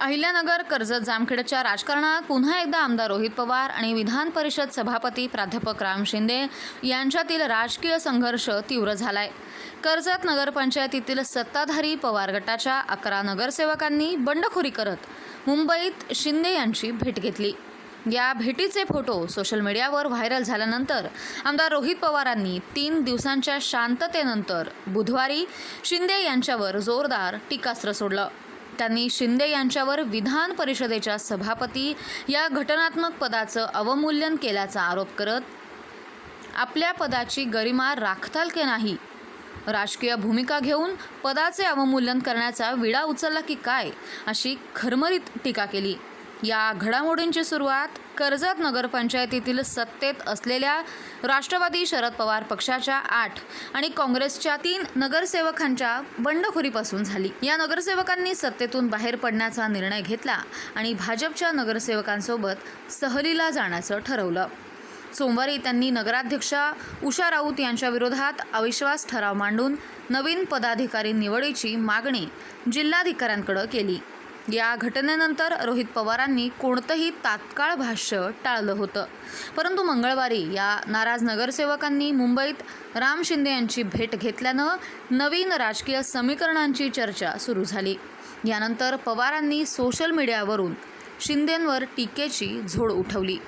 अहिल्यानगर कर्जत जामखेडच्या राजकारणात पुन्हा एकदा आमदार रोहित पवार आणि विधान परिषद सभापती प्राध्यापक राम शिंदे यांच्यातील राजकीय संघर्ष तीव्र झालाय. कर्जत नगरपंचायतीतील सत्ताधारी पवार गटाच्या अकरा नगरसेवकांनी बंडखोरी करत मुंबईत शिंदे यांची भेट घेतली. या भेटीचे फोटो सोशल मीडियावर व्हायरल झाल्यानंतर आमदार रोहित पवारांनी तीन दिवसांच्या शांततेनंतर बुधवारी शिंदे यांच्यावर जोरदार टीकास्त्र सोडलं. त्यांनी शिंदे यांच्यावर विधान परिषदेच्या सभापती या घटनात्मक पदाचं अवमूल्यन केल्याचा आरोप करत आपल्या पदाची गरिमा राखताल की नाही? राजकीय भूमिका घेऊन पदाचे अवमूल्यन करण्याचा विडा उचलला की काय? अशी खरमरीत टीका केली. या घडामोडींची सुरुवात कर्जत नगरपंचायतीतील सत्तेत असलेल्या राष्ट्रवादी शरद पवार पक्षाच्या आठ आणि काँग्रेसच्या तीन नगरसेवकांच्या बंडखोरीपासून झाली. या नगरसेवकांनी सत्तेतून बाहेर पडण्याचा निर्णय घेतला आणि भाजपच्या नगरसेवकांसोबत सहलीला जाण्याचं ठरवलं. सोमवारी त्यांनी नगराध्यक्षा उषा राऊत यांच्या विरोधात अविश्वास ठराव मांडून नवीन पदाधिकारी निवडीची मागणी जिल्हाधिकाऱ्यांकडे केली. या घटनेनंतर रोहित पवारांनी कोणतंही तात्काळ भाष्य टाळलं होतं. परंतु मंगळवारी या नाराज नगरसेवकांनी मुंबईत राम शिंदे यांची भेट घेतल्यानं नवीन राजकीय समीकरणांची चर्चा सुरू झाली. यानंतर पवारांनी सोशल मीडियावरून शिंदेंवर टीकेची झोड उठवली.